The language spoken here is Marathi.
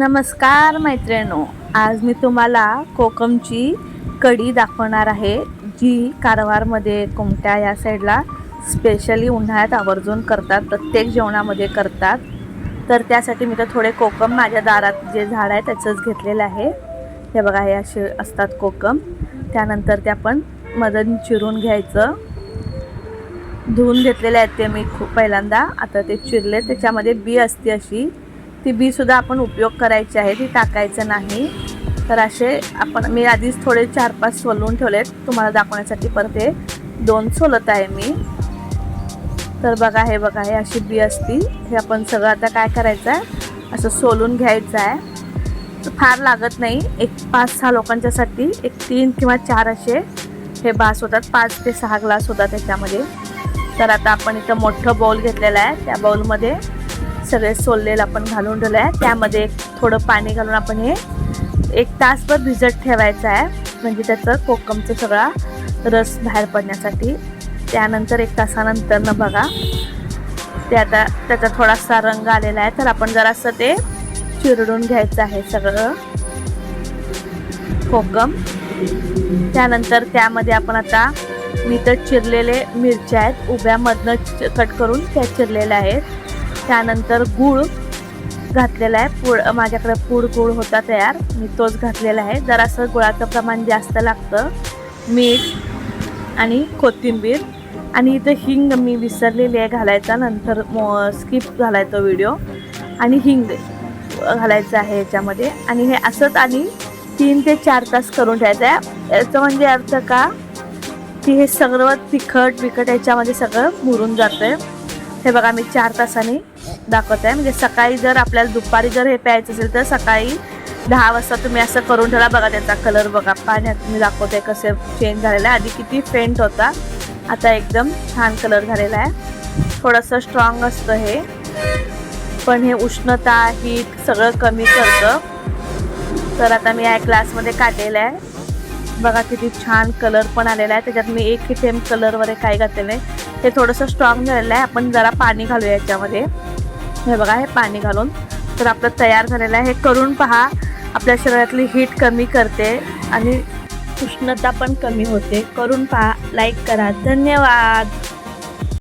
नमस्कार मैत्रिणो आज मी तुम्हाला कोकमची कढी दाखवणार आहे जी कारवारमध्ये कोमट्या या साईडला स्पेशली उन्हाळ्यात आवर्जून करतात प्रत्येक जेवणामध्ये करतात. तर त्यासाठी मी तर थोडे कोकम माझ्या दारात जे झाड आहे त्याचंच घेतलेलं आहे. हे बघा हे असे असतात कोकम. त्यानंतर ते आपण मदन चिरून घ्यायचं. धुवून घेतलेले आहेत ते मी खूप पहिल्यांदा. आता ते चिरले त्याच्यामध्ये बी असते अशी. ती बीसुद्धा आपण उपयोग करायची आहे ती टाकायचं नाही. तर असे आपण मी आधीच थोडे चार पाच सोलून ठेवलेत. तुम्हाला दाखवण्यासाठी परत हे दोन सोलत आहे मी. तर बघा हे बघा हे अशी बी असती हे आपण सगळं आता काय करायचं आहे? असं सोलून घ्यायचं आहे. फार लागत नाही. एक पाच सहा लोकांच्यासाठी एक तीन किंवा चार असे हे बास होतात. पाच ते सहा ग्लास होतात त्याच्यामध्ये तर आता आपण इथं मोठं बाउल घेतलेलं आहे. त्या बाउलमध्ये सगळे सोललेलं आपण घालून ठेवलं आहे त्यामध्ये एक थोडं पाणी घालून आपण हे एक तासभर भिजत ठेवायचं आहे. म्हणजे त्याचं कोकमचं सगळा रस बाहेर पडण्यासाठी. त्यानंतर एक तासानंतर बघा. ते आता त्याचा थोडासा रंग आलेला आहे. तर आपण जरासं ते चिरडून घ्यायचं आहे सगळं. कोकम. त्यानंतर त्यामध्ये आपण आता मी तर चिरलेले मिरच्या आहेत. उभ्यामधनं च- कट करून त्या चिरलेल्या आहेत. त्यानंतर गूळ घातलेला आहे. पूड माझ्याकडे पूड गूळ होता तयार. मी तोच घातलेला आहे. जरासं गुळाचं प्रमाण जास्त लागतं. मीठ आणि कोथिंबीर. आणि इथं हिंग मी विसरलेली आहे घालायचा. नंतर स्किप घालायचा व्हिडिओ आणि हिंग घालायचं आहे याच्यामध्ये. आणि हे असंच आणि तीन ते चार तास करून ठेवायचं आहे. याचं म्हणजे अर्थ का? की हे सगळं तिखट बिखट याच्यामध्ये सगळं मुरून जातं आहे हे बघा मी चार तासांनी दाखवत आहे. म्हणजे सकाळी जर आपल्याला दुपारी जर हे प्यायचं असेल तर सकाळी दहा वाजता तुम्ही असं करून ठेवा. बघा त्याचा कलर बघा. पाण्यात मी दाखवते कसे चेंज झालेलं आहे. आधी किती फेंट होता. आता एकदम छान कलर झालेला आहे. थोडंसं स्ट्रॉंग असतं हे. पण हे उष्णता हीट सगळं कमी करतं. तर आता मी या ग्लासमध्ये काढलेलं आहे. बघा किती छान कलर पण आलेला आहे. त्याच्यात मी एक थेंब कलर वगैरे काय घातलेलं नाही. हे थोडंसं स्ट्रॉंग झालेलं आहे. आपण जरा पाणी घालूया याच्यामध्ये. हे बघा हे पाणी घालून. तर आपलं तयार झालेलं आहे. हे करून पहा आपल्या शरीरातली हीट कमी करते आणि उष्णता पण कमी होते. करून पहा लाईक करा. धन्यवाद!